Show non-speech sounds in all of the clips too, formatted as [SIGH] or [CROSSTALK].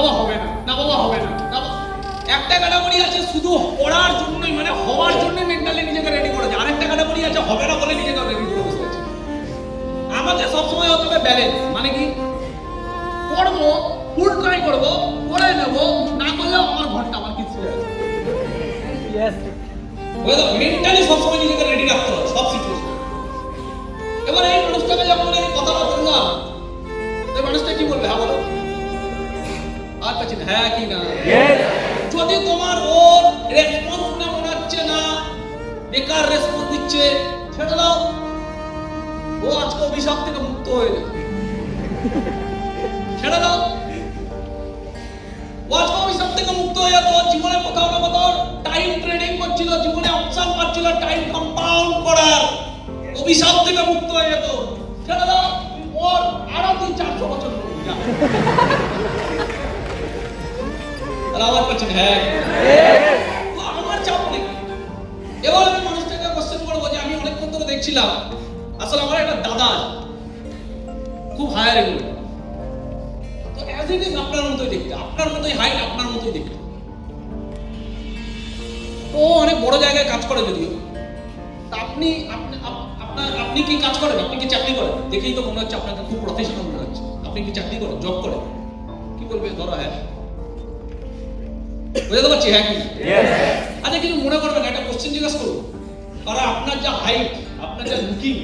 বাবা হবে না না বাবা হবে না না একটা ক্যাটাগরি আছে শুধু পড়ার জন্যই মানে হওয়ার জন্যই মেন্টালি নিজেকে রেডি করেছে। আরেকটা ক্যাটাগরি আছে হবে না বলে নিজেকে রেডি করে বসে আছে। আমাকে সবসময় হতে হবে ব্যালেন্স মানে কি? পড়ব ফুল ট্রাই করব নেব না করলেও আমার ঘরটা আমার কিছু মেন্টালি সবসময় নিজেকে রেডি রাখতে হবে সব সিচুয়েশন এবার এই মানুষটাকে যখন কথাটা বললাম এই মানুষটা কি বলবে? হ্যাঁ বলো। আর কাছে হ্যাঁ কি না যদি তোমার ওর রেসপন্স না মনে হচ্ছে না বেকার রেসপন্স দিচ্ছে ছেড়ে দাও ও আজকে অভিশাপ থেকে মুক্ত হয়ে যাবে ছেড়ে দাও ও আজকে অভিশাপ থেকে মুক্ত হয়ে ওর জীবনে কোথাও না কোথাও টাইম ট্রেডিং করছিল জীবনে অপশন পাচ্ছিল টাইম কম্পাউন্ড করার অভিশাপ থেকে মুক্ত হ্যাঁ। আমার চাপ নেই। এবার আমি মানুষটাকে কোশ্চেন করব যে আমি অনেকক্ষণ ধরে দেখছিলাম। আসলে আমার একটা দাদা খুব হায়ার এগুলো তো অ্যাজ ইট ইজ আপনার মতোই দেখতে। আপনার মতোই হাইট আপনার মতোই দেখতে। ও অনেক বড় জায়গায় কাজ করে যদিও। আপনি আপনার আপনি কি কাজ করেন? আপনি কি চাকরি করেন? দেখেই তো মনে হচ্ছে আপনাকে খুব প্রফেশনাল মনে হচ্ছে। আপনি কি চাকরি করেন? জব করেন? কি বলবে? ধরো হ্যাঁ। বুঝতে পারছি হ্যাঁ কি? আচ্ছা কিছু মনে করবেন একটা কোশ্চেন জিজ্ঞাসা করুন। কারণ আপনার যা হাইট আপনার যা লুকিং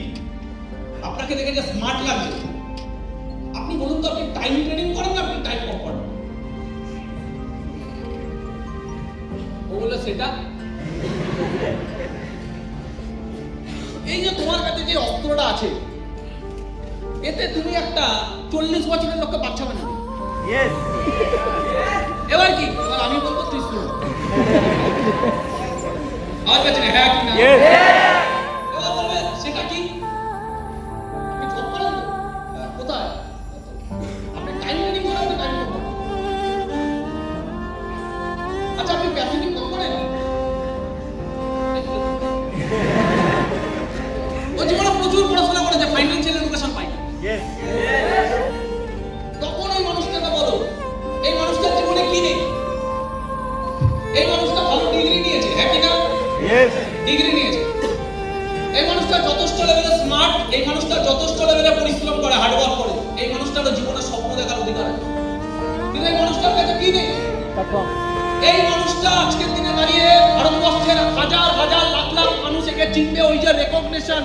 আপনাকে দেখে যা স্মার্ট লাগছে আপনি বলুন তো আপনি টাইম ট্রেনিং করেন না আপনি টাইম কম করেন? ও বলল সেটা? এই যে তোমার কাছে যে অস্ত্রটা আছে এতে তুমি একটা চল্লিশ বছরের লোককে বাচ্চা বানাবে এবার কি? এবার আমি বলব তুই শুন। [LAUGHS] কাছে না, হ্যাঁ চিনবে ওই যে রেকগনিশন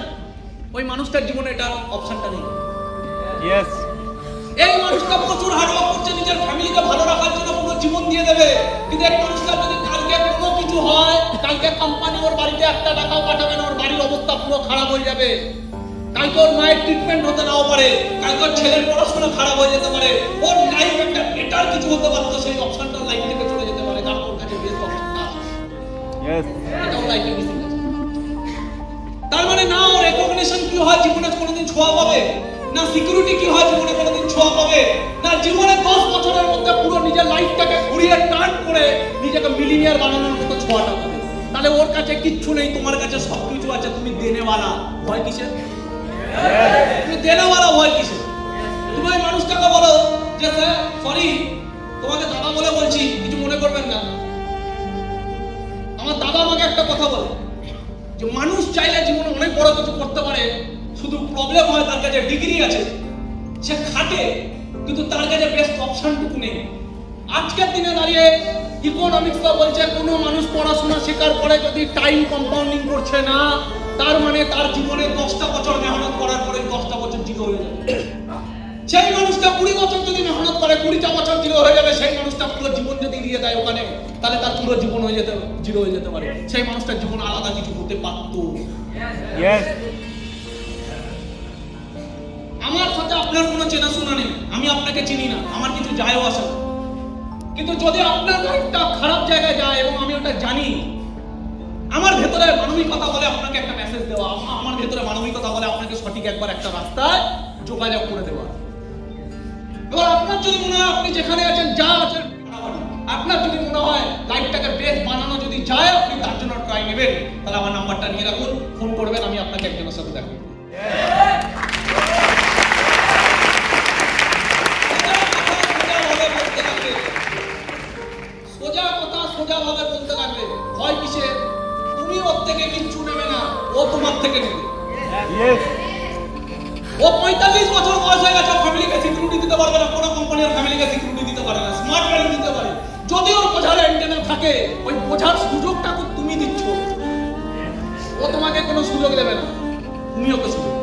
ওই মানুষটার জীবনে এটা অপশনটা নেই। ইয়েস এই মানুষটা প্রচুর হার্ডওয়ার্ক করছে নিজের ফ্যামিলিকে ভালো রাখার জন্য পুরো জীবন দিয়ে দেবে। কিন্তু এই মানুষটা যদি কালকে কোনো কিছু হয় কালকে কোম্পানি ওর বাড়িতে একটা টাকাও পাঠাবে না ওর বাড়ির অবস্থা পুরো খারাপ হয়ে যাবে। কালকে ওর মায়ের ট্রিটমেন্ট হতে নাও পারে কালকে ওর ছেলের পড়াশোনা খারাপ হয়ে যেতে পারে ওর লাইফ একটা বেটার কিছু হতে পারতো সেই অপশনটা লাইফ থেকে চলে যেতে পারে। কারণ ওর কাছে বেস্ট অপশনটা এটাও লাইফে মিসিং আছে তার মানে না রেকগনিশন কি হয় জীবনে কোনোদিন ছোঁয়া পাবে? না সিকিউরিটি কি হয় জীবনে কোনোদিন ছোঁয়া পাবে? না জীবনে দশ বছরের মধ্যে পুরো নিজের লাইফটাকে ঘুরিয়ে টার্ন করে নিজেকে মিলিনিয়ার বানানোর মতো ছোঁয়াটা পাবে। তাহলে ওর কাছে কিচ্ছু নেই, তোমার কাছে সব কিছু আছে, তুমি দেনেওয়ালা। ভয় কিসের? তুমি দেনেওয়ালা, ভয় কিসের? তুমি ওই মানুষটাকে বলো যে সরি তোমাকে দাদা বলে বলছি, কিছু মনে করবেন না। আমার দাদা আমাকে একটা কথা বলে। যে মানুষ চাইলে জীবনে অনেক বড় কিছু করতে পারে, শুধু প্রবলেম হয় তার কাছে ডিগ্রি আছে, সে খাটে, কিন্তু তার কাছে বেস্ট অপশনটুকু নেই। আজকের দিনে দাঁড়িয়ে ইকোনমিক্সটা বলছে, কোনো মানুষ পড়াশোনা শেখার পরে যদি টাইম কম্পাউন্ডিং করছে না, তার মানে তার জীবনে দশটা বছর মেহনত করার পরে দশটা বছর জিরো হয়ে যাবে। সেই মানুষটা কুড়ি বছর যদি মেহনত করে, কুড়িটা বছর জিরো হয়ে যাবে, সেই মানুষটা পুরো জীবন যদি দিয়ে দেয় ওখানে। তাহলে তার পুরো জীবন হয়ে যেতে জিরো হয়ে যেতে পারে। সেই মানুষটার জীবন আলাদা কিছু হতে পারতো। আমার সাথে আপনার কোনো চেনাশোনা নেই। আমি আপনাকে চিনি না আমার কিছু যায়ও আসে না। কিন্তু যদি আপনার লাইফটা খারাপ জায়গায় যায় এবং আমি ওটা জানি আমার ভেতরে মানবিকতা বলে আপনাকে একটা মেসেজ দেওয়া আমার ভেতরে মানবিকতা বলে আপনাকে সঠিক একবার একটা রাস্তায় যোগাযোগ করে দেওয়া। এবার আপনার যদি মনে হয় আপনি যেখানে আছেন যা আছেন আপনার যদি ট্রাই নেবেন তাহলে আমার নাম্বারটা নিয়ে রাখুন ফোন করবেন আমি আপনাকে একজনের সাথে দেখা ও পঁয়তাল্লিশ বছর বয়স হয়ে গেছে স্মার্ট দিতে পারে যদি ওর থাকে ওই বোঝার সুযোগটা কোনো সুযোগ দেবে না। তুমি ওকে সুযোগ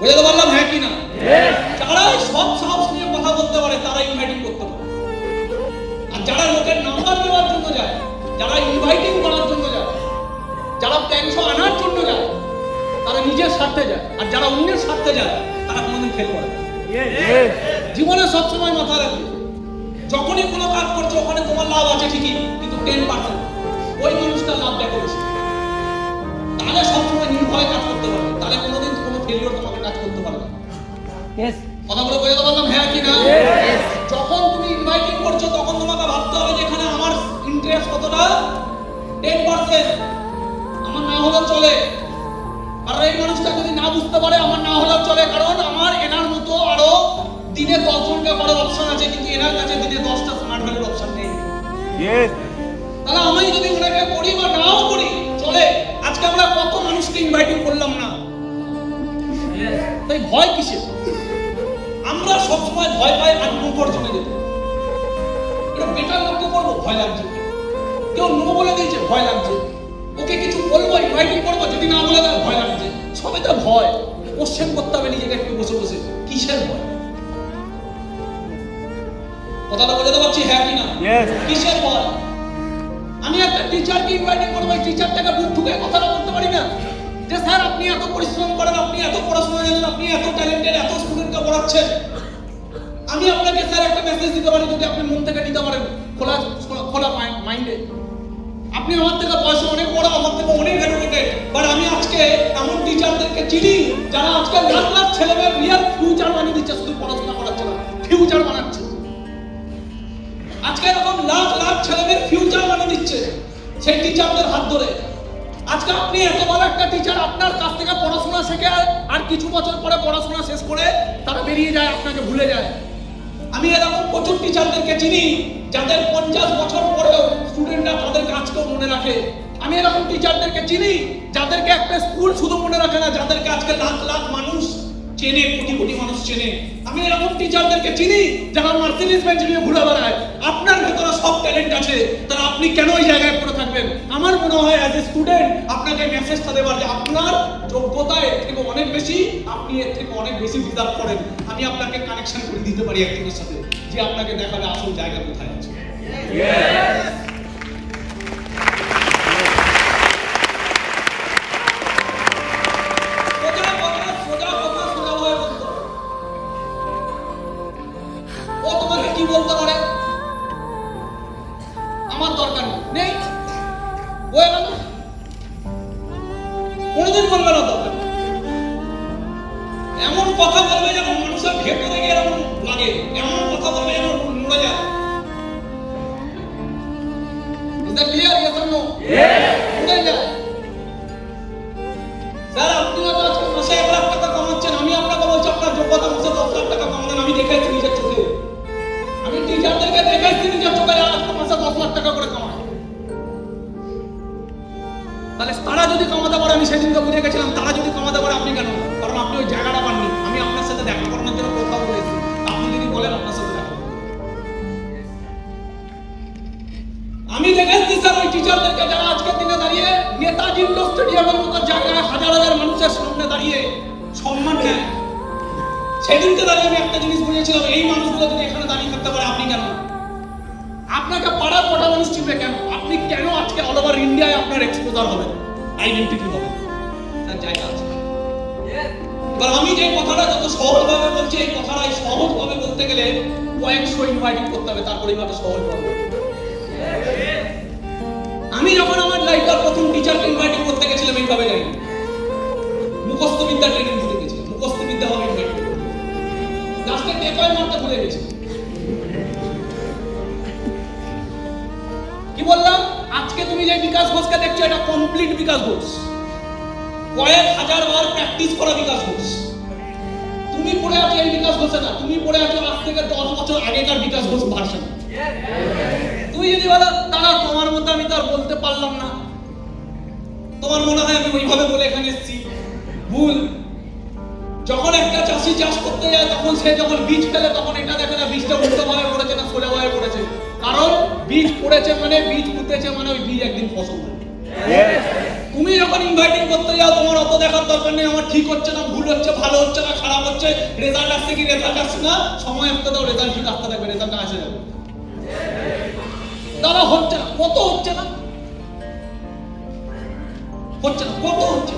বুঝতে পারলাম হ্যাঁ কি না? Yes. সব সাহস নিয়ে কথা বলতে পারে তারা ইনভাইটিং করতে পারে। আর যারা লোকের নাম্বার নেওয়ার জন্য যায় যারা ইনভাইটিং করার জন্য যায় যারা প্ল্যানশো আনার জন্য যায় তারা নিজের স্বার্থে যায়। আর যারা অন্যের স্বার্থে যায় তারা কোনোদিন ফেল করে জীবনে সবসময় মাথা রাখবে। যখনই কোনো কাজ করছ ওখানে তোমার লাভ আছে ঠিকই কিন্তু টেন পার্সেন্ট ওই মানুষটার লাভ দেখো বেশি। তাহলে সবসময় নির্ভয়ে কাজ করতে পারবে তাহলে কোনোদিন কোনো ফেলিওর তোমাকে কাজ করতে পারবে. কথাগুলো বোঝাতে পারলাম হ্যাঁ কি না? যখন তুমি ইনভাইটিং করছ তখন তোমাকে ভাবতে হবে যে এখানে আমার ইন্টারেস্ট কতটা। টেন পার্সেন্ট আমার না হলেও চলে। কারণ এই মানুষটা যদি না বুঝতে পারে আমার না হলেও চলে। কারণ আমার এনার মতো আরও দিনে দশ জনকে করার অপশন আছে কিন্তু এনার কাছে দিনে দশটা স্মার্ট ভ্যালির অপশন নেই. তাহলে আমি যদি ওনাকে করি বা নাও করি আজকে আমরা কত মানুষকে ইনভাইটিং করলাম না? তাই ভয় কিসের? আমরা সবসময় ভয় পাই আত্মপর্জনে যেতে এটা বেটার লক্ষ্য করব ভয় লাগছে। কেউ নো বলে দিয়েছে ভয় লাগছে। ওকে কিছু বলব ইনভাইটিং করব যদি না বলে দেয় ভয় লাগছে। সবই তো ভয়। কোশ্চেন করতে হবে নিজেকে একটু বসে বসে। কিসের ভয়? কথাটা বোঝাতে পারছি হ্যাঁ কি না? কিসের ভয়? আমি একটা টিচারকে ইনভাইটিং করব, এই টিচারটাকে বুক ঢুকে কথাটা বলতে পারি না। যে, স্যার, আপনি এত পরিশ্রম করেন, আপনি এত পড়াশোনা জানেন, আপনি এত ট্যালেন্টেড এত স্টুডেন্টকে পড়াচ্ছেন। আমি আপনাকে, স্যার, একটা মেসেজ দিতে পারি, যদি আপনি মন থেকে নিতে পারেন। খোলা, খোলা- মাইন্ডে আপনি আমার থেকে বয়সে অনেক বড়, আমার থেকে অনেক এডুকেটেড বাট আমি আজকে এমন টিচারদেরকে চিনি, যারা আজকে লাখ লাখ ছেলেমেয়ের রিয়াল ফিউচার বানিয়ে দিচ্ছে, শুধু পড়াশোনা করাচ্ছে না ফিউচার বানাচ্ছে। আজকে এরকম লাখ লাখ ছেলেমেয়ের ফিউচার বানিয়ে দিচ্ছে সেই টিচারদের হাত ধরে। আজকে আপনি এত বড় একটা টিচার আপনার কাছ থেকে পড়াশোনা শেখে আর- কিছু বছর পরে পড়াশোনা শেষ করে তারা বেরিয়ে যায়, আপনাকে ভুলে যায়। আমি এরকম প্রচুর টিচারদেরকে চিনি, যাদের পঞ্চাশ বছর পরেও স্টুডেন্টরা তাদের কাজকেও মনে রাখে। আমি এরকম টিচারদেরকে চিনি, যাদেরকে একটা স্কুল শুধু মনে রাখে না, যাদেরকে আজকে লাখ লাখ মানুষ চেনে, কোটি কোটি মানুষ চেনে। আমি এরকম টিচারদেরকে চিনি যারা মার্সিডিজ বেঞ্চ নিয়ে ঘুরে বেড়ায়। আপনার ভেতরে সব ট্যালেন্ট আছে তারা আপনি কেন ওই জায়গায় পড়ে থাকবেন? আমার মনে হয় অ্যাজ এ স্টুডেন্ট আপনাকে মেসেজটা দেবার যে আপনার যোগ্যতা এর থেকে অনেক বেশি, আপনি এর থেকে অনেক বেশি ডিজার্ভ করেন। আমি আপনাকে কানেকশন করে দিতে পারি একজনের সাথে, যে আপনাকে দেখাবে আসল জায়গা কোথায় আছে। নেতাজি ইন্ডোর স্টেডিয়ামের মতো জায়গায় হাজার হাজার মানুষের সামনে দাঁড়িয়ে সম্মান দেয়। সেদিনকে দাঁড়িয়ে আমি একটা জিনিস বুঝেছিলাম, এই মানুষগুলো যদি এখানে দাঁড়িয়ে থাকতে পারে, আপনি কেন? আপনাকে পাড়ার কটা মানুষ চিনবে কেন? আপনি কেন আজকে অল ওভার ইন্ডিয়ায় আপনার এক্সপোজার হবে? আইডেন্টিটি হবে? তার জায়গা আছে। এবার আমি যে কথাটা যত সহজভাবে বলছি, এই কথাটা সহজভাবে বলতে গেলে কয়েকশো ইনভাইটিং করতে হবে তারপরে এইভাবে সহজ হবে আমি যখন আমার লাইফের প্রথম টিচারকে ইনভাইটিং করতে গেছিলাম এইভাবে যাই মুখস্থ বিদ্যা ট্রেনিং দিতে গেছিলাম। মুখস্থ বিদ্যা হবে ইনভাইট লাস্টে টেকয় মারতে ভুলে গেছি। কি বললাম? আজকে তুমি যে বিকাশ ঘোষকে দেখছ, এটা কমপ্লিট বিকাশ ঘোষ। কয়েক হাজার বার প্র্যাকটিস করা বিকাশ ঘোষ। তুমি পড়ে আছো এই বিকাশ ঘোষে না, তুমি পড়ে আছো আজ থেকে দশ বছর আগেকার বিকাশ ঘোষ ভার্সন তুই যদি বলো দাদা তোমার মতো আমি তো আর বলতে পারলাম না। তোমার মনে হয় আমি ওইভাবে বলে এখানে এসেছি? ভুল। যখন একটা চাষি চাষ করতে যায় তখন সে যখন বীজ ফেলে তখন এটা দেখে না বীজটা উল্টো ভাবে পড়েছে না সোজা ভাবে পড়েছে। কারণ বীজ পড়েছে মানে বীজ পুঁতেছে মানে ওই বীজ একদিন ফসল। তুমি যখন ইনভাইটিং করতে যাও তোমার অত দেখার দরকার নেই আমার ঠিক হচ্ছে না ভুল হচ্ছে ভালো হচ্ছে না খারাপ হচ্ছে রেজাল্ট আসছে কি রেজাল্ট আসছে না সময় আসতে দাও রেজাল্ট ঠিক আসতে থাকবে রেজাল্ট আসে যাবে দাদা হচ্ছে না, কত হচ্ছে না? হচ্ছে না, কত হচ্ছে?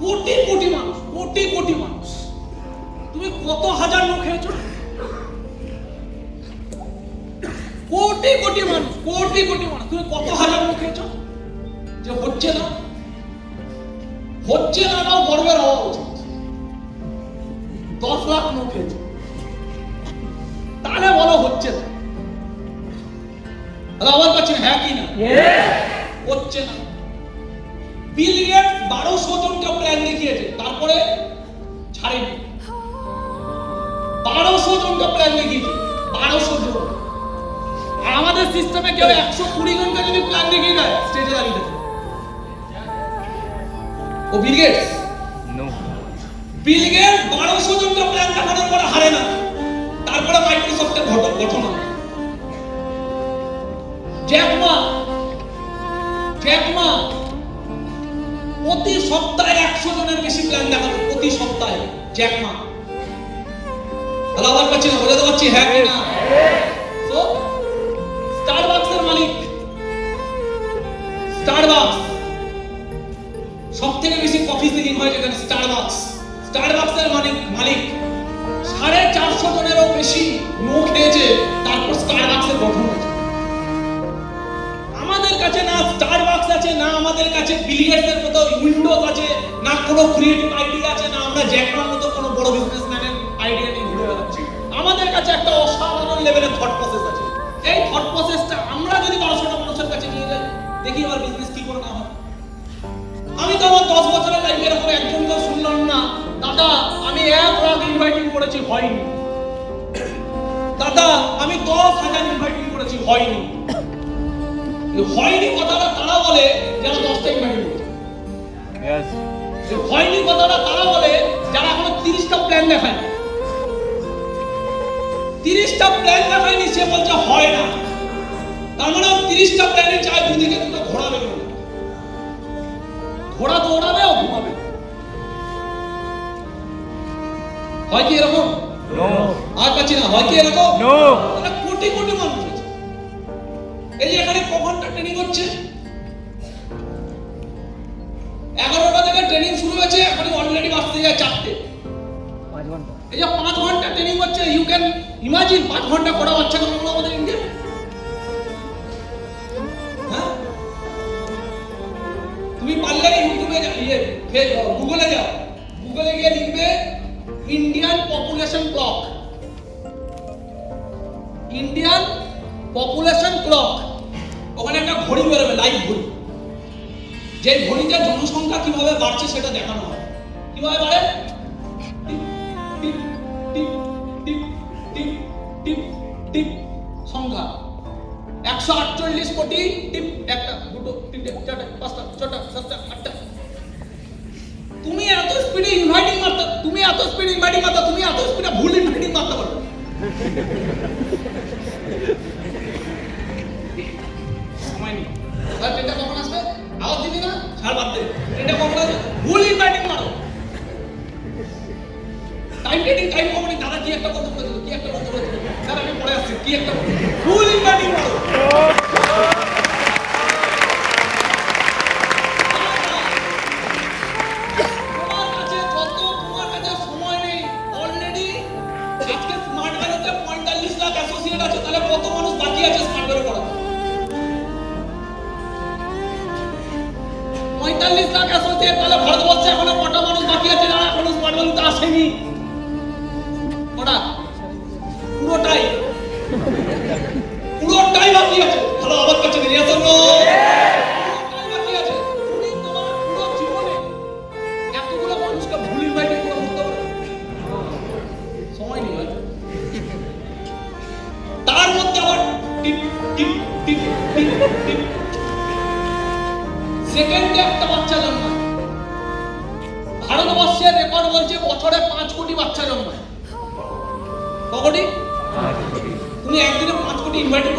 কোটি কোটি মানুষ, কোটি কোটি মানুষ। তুমি কত হাজার লোক খেয়েছো? কোটি কোটি মানুষ, কোটি কোটি মানুষ। তুমি কত হাজার লোক খেয়েছো? যে হচ্ছে না হচ্ছে না নাও গর্বের হওয়া উচিত দশ লাখ লোক খেয়েছে। তাহলে বলো হচ্ছে না। তাহলে আমার কাছে হ্যাঁ কি না? হচ্ছে না। বিল গেটস বারোশো জনকে প্ল্যান দেখিয়েছে তারপরে ছাড়েনি। বারোশো জনকে প্ল্যান দেখিয়েছে বারোশো জন। আর আমাদের সিস্টেমে কেউ একশো কুড়ি জনকে যদি প্ল্যান দেখিয়ে দেয় স্টেজে দাঁড়িয়ে থাকে ও বিল গেটস. বিল গেটস বারোশো জনকে প্ল্যান দেখানোর পরে হারে না। তারপরে মাইক্রোসফটের হয় জ্যাকমা জ্যাকমা, প্রতি সপ্তাহে একশো জনের বেশি প্ল্যান দেখানো প্রতি সপ্তাহে, জ্যাকমা। তাহলে আবার পাচ্ছি না, বোঝাতে পারছি হ্যাঁ কি না? তো স্টারবাক্সের মালিক। স্টারবাক্স সব থেকে বেশি কফি সেলিং হয় যেখানে স্টারবাক্স স্টারবাক্সের মালিক মালিক, সাড়ে চারশো জনেরও বেশি নো খেয়েছে, তারপর স্টারবাক্সের গঠন। কাছে না স্টারবাক্স আছে, না আমাদের কাছে বিলিগেটসের মতো উইন্ডোজ আছে, না কোনো ক্রিয়েটিভ আইডিয়া আছে, না আমরা জ্যাকমার মতো কোনো বড় বিজনেসম্যানের আইডিয়া নিয়ে ঘুরে বেড়াচ্ছি আমাদের কাছে একটা অসাধারণ লেভেলের থট প্রসেস আছে। এই থট প্রসেসটা আমরা যদি বারোশোটা মানুষের কাছে নিয়ে যাই, দেখি আমার বিজনেস কি করে না হয়। আমি তো আমার দশ বছরের লাইফে এরকম একজনকেও শুনলাম না। দাদা, আমি এক লাখ ইনভাইটিং করেছি, হয়নি। দাদা, আমি দশ হাজার ইনভাইটিং করেছি, হয়নি। হয়নি কথাটা তারা বলে যারা দশটা ইনভাইটিং করেছে হয়নি কথাটা তারা বলে যারা এখনও তিরিশটা প্ল্যান দেখায় তিরিশটা প্ল্যান দেখায়নি সে বলছে হয় না। তার মানে তিরিশটা প্ল্যানে চায় দুদিকে দুটো ঘোড়া বেরোবে। ঘোড়া দৌড়াবে ও ঘুমাবে। হয় কি এরকম? আর পাচ্ছি না। হয় কি এরকম. কোটি কোটি মানুষ। এই যে এখানে ক ঘণ্টা ট্রেনিং হচ্ছে? এগারোটা থেকে ট্রেনিং শুরু হয়েছে এখন অলরেডি বাঁচতে যায় চারটে। এই যে পাঁচ ঘণ্টা ট্রেনিং হচ্ছে ইউ ক্যান ইমাজিন পাঁচ ঘণ্টা করা বাচ্চা কেন আমাদের ইন্ডিয়া হ্যাঁ? তুমি পারলে ইউটিউবে ইয়ে গুগলে যাও। গুগলে গিয়ে লিখবে Indian population clock Indian population clock ওখানে একটা ঘড়ি বেরোবে লাইভ ঘড়ি। যে ঘড়িতে জনসংখ্যা কীভাবে বাড়ছে সেটা দেখানো হয়। কীভাবে বাড়ে? সংখ্যা। একশো আটচল্লিশ কোটি টিপ, একটা, দুটো, তিনটে, চারটে, পাঁচটা, ছটা, সাতটা, আটটা। তুমি এত স্পিডে ইনভাইটিং মারতে, তুমি এত স্পিড ইনভাইটিং মারতে, তুমি এত স্পিডে ভুল ইনভাইটিং মারতে পারবে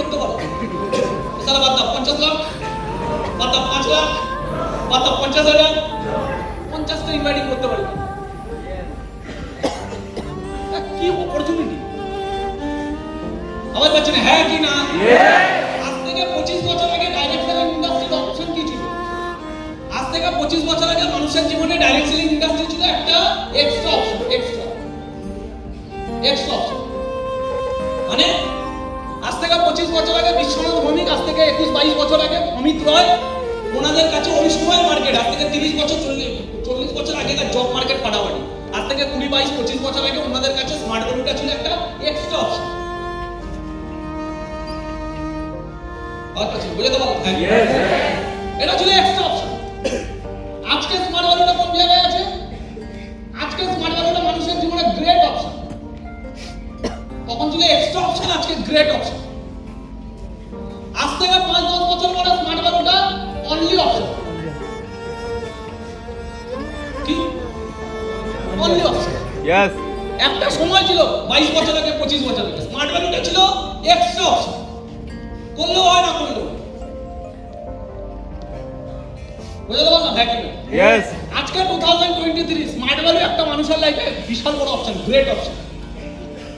করতে পারো? তাহলে বাদ দাও পঞ্চাশ লাখ। বাদ দাও পাঁচ লাখ। বাদ দাও পঞ্চাশ হাজার। পঞ্চাশটা ইনভাইটিং করতে পারি। কি অপরচুনিটি আবার পাচ্ছি হ্যাঁ কি না? আজ থেকে পঁচিশ বছর আগে ডাইরেক্ট সেলিং ইন্ডাস্ট্রির অপশন কি ছিল? আজ থেকে পঁচিশ বছর আগে মানুষের জীবনে ডাইরেক্ট সেলিং ইন্ডাস্ট্রি ছিল একটা extra option extra extra option মানে থেকে পঁচিশ বছর আগে বিশ্বনাথ ভৌমিক আজ থেকে একুশ বাইশ বছর আগে অমিত রয় ওনাদের কাছে ওই সময় মার্কেট আজ থেকে তিরিশ বছর চল্লিশ চল্লিশ বছর আগেকার জব মার্কেট ফাটাফাটি আজ থেকে কুড়ি বাইশ পঁচিশ বছর আগে ওনাদের কাছে স্মার্ট ভ্যালুটা ছিল একটা এক্সট্রা অপশন বুঝতে পারলাম এটা ছিল এক্সট্রা অপশন আজকে স্মার্ট ভ্যালুটা কোন জায়গায় আছে? আজকে স্মার্ট মানুষের জীবনে গ্রেট অপশন তখন ছিল এক্সট্রা অপশন আজকে গ্রেট অপশন একটা সময় ছিল বাইশ বছর আগে পঁচিশ বছর আগে। স্মার্ট ভ্যালুটা ছিল অপশন করলেও হয় না করলেও। বুঝতে পারলাম কি না? Yes. আজকে two thousand twenty three smart value একটা মানুষের লাইফে বিশাল বড় অপশন গ্রেট অপশন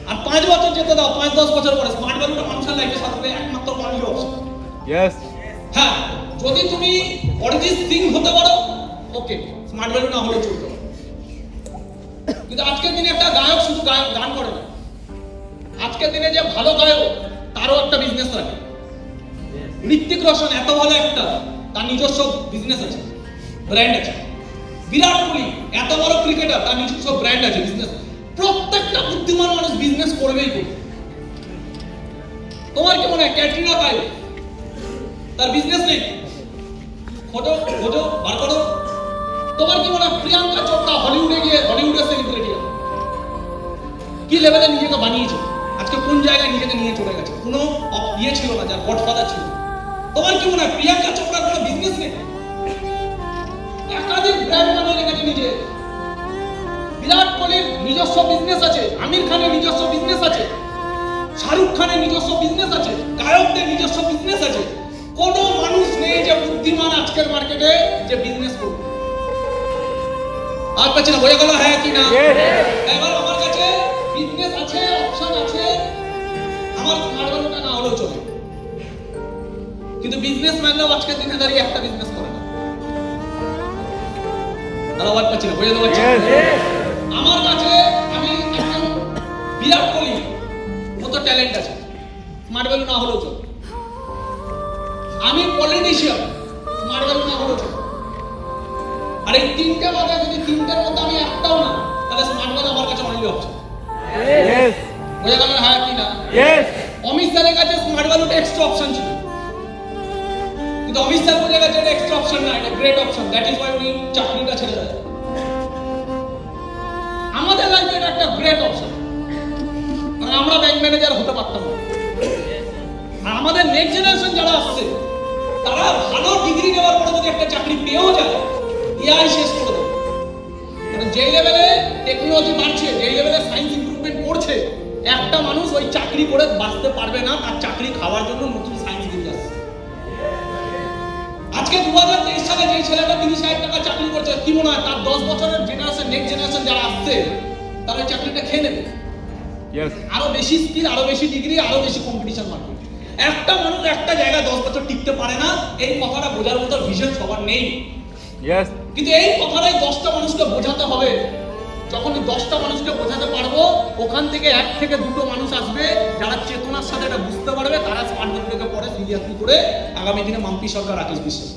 আর পাঁচ বছর যেতে দাও পাঁচ দশ বছর পরে স্মার্ট ভ্যালুটা মানুষের লাইফে সাথে একমাত্র অপশন হ্যাঁ যদি তুমি অরিজিৎ সিং হতে পারো ওকে স্মার্ট ভ্যালু না হলেও চলবে। কিন্তু আজকের দিনে একটা গায়ক শুধু গান করে না। আজকের দিনে যে ভালো গায়ক, তারও একটা বিজনেস রাখে ঋত্বিক রোশন এত ভালো একটা, তার নিজস্ব বিজনেস আছে ব্র্যান্ড আছে। বিরাট কোহলি এত বড় ক্রিকেটার তার নিজস্ব ব্র্যান্ড আছে বিজনেস প্রত্যেকটা বুদ্ধিমান মানুষ বিজনেস করবেই করবে। তোমার কি মনে হয় ক্যাটরিনা কাইফ তার বিজনেস নেই? ফটো ফটো বার করো। তোমার কি মনে হয় প্রিয়াঙ্কা চোপড়া হলিউডে গিয়ে হলিউডের সেলিব্রিটি কি লেভেলে নিজেকে বানিয়েছে? আজকে কোন জায়গায় নিজেকে নিয়ে চলে গেছে? কোনো ইয়ে ছিল না, যার গডফাদার ছিল। তোমার কি মনে হয় প্রিয়াঙ্কা চোপড়ার কোনো বিজনেস নেই? একাধিক ব্র্যান্ড বানিয়ে রেখেছে নিজে। বিরাট কোহলির নিজস্ব বিজনেস আছে, আমির খানের নিজস্ব বিজনেস আছে, শাহরুখ খানের নিজস্ব বিজনেস আছে, গায়কদের নিজস্ব বিজনেস আছে। কোন মানুষ নেই যে বুদ্ধিমান আজকের মার্কেটে যে বিজনেস করবে। আর পাচ্ছি না বোঝা গেল হ্যাঁ কি না এবার আমার কাছে বিজনেস আছে অপশন আছে। আমার স্মার্ট ভ্যালুটা না হলেও চলে। কিন্তু বিজনেসম্যানরাও আজকের দিনে দাঁড়িয়ে একটা বিজনেস করে না। তারা আওয়াজ পাচ্ছি না বোঝাতে পারছি? আমার কাছে আমি একজন বিরাট কোহলি মতো ট্যালেন্ট আছে। স্মার্ট ভ্যালু না হলেও চলে। আমি পলিটিশিয়ান স্মার্ট ভ্যালু না হলেও চলে। আর এই তিনটে বাদে যদি তিনটের মধ্যে আমি একটাও না তাহলে স্মার্ট ভ্যালু আমার কাছে অনলি অপশন. বোঝা গেল হ্যাঁ কি না. অমিত স্যারের কাছে স্মার্ট ভ্যালুটা এক্সট্রা অপশন ছিল। কিন্তু অমিত স্যার বুঝে গেছে এটা এক্সট্রা অপশন না এটা great option that is why উনি চাকরিটা ছেড়ে দেয় আমাদের লাইফে এটা একটা গ্রেট অপশন কারণ আমরা ব্যাংক ম্যানেজার হতে পারতাম না। আর আমাদের নেক্সট জেনারেশন যারা আসছে তারা ভালো ডিগ্রি নেওয়ার পরে যদি একটা চাকরি পেয়েও যায় এআই শেষ করে দেবে। কারণ যেই লেভেলে টেকনোলজি বাড়ছে যেই লেভেলে সায়েন্স ইমপ্রুভমেন্ট করছে একটা মানুষ ওই চাকরি করে বাঁচতে পারবে না তার চাকরি খাওয়ার জন্য নতুন সায়েন্স দিয়ে আসছে। আজকে দু হাজার তেইশ সালে যেই ছেলেটা তিরিশ হাজার টাকা চাকরি করছে কি মনে হয় তার দশ বছরের জেনারেশন নেক্সট জেনারেশন যারা আসছে তারা ওই চাকরিটা খেয়ে নেবে. আরও বেশি স্কিল আরও বেশি ডিগ্রি আরও বেশি কম্পিটিশন মার্কেট একটা মানুষ একটা জায়গায় দশ বছর টিকতে পারে না এই কথাটা বোঝার মতো ভিশন সবার নেই। Yes. কিন্তু এই কথাটাই দশটা মানুষকে বোঝাতে হবে। যখন দশটা মানুষকে বোঝাতে পারব, ওখান থেকে এক থেকে দুটো মানুষ আসবে, যারা চেতনার সাথে এটা বুঝতে পারবে, তারা স্মার্ট মিটারকে পরে সিরিয়াসলি করে আগামী দিনে মাম্পি সরকার রাকেশ বিশ্বাস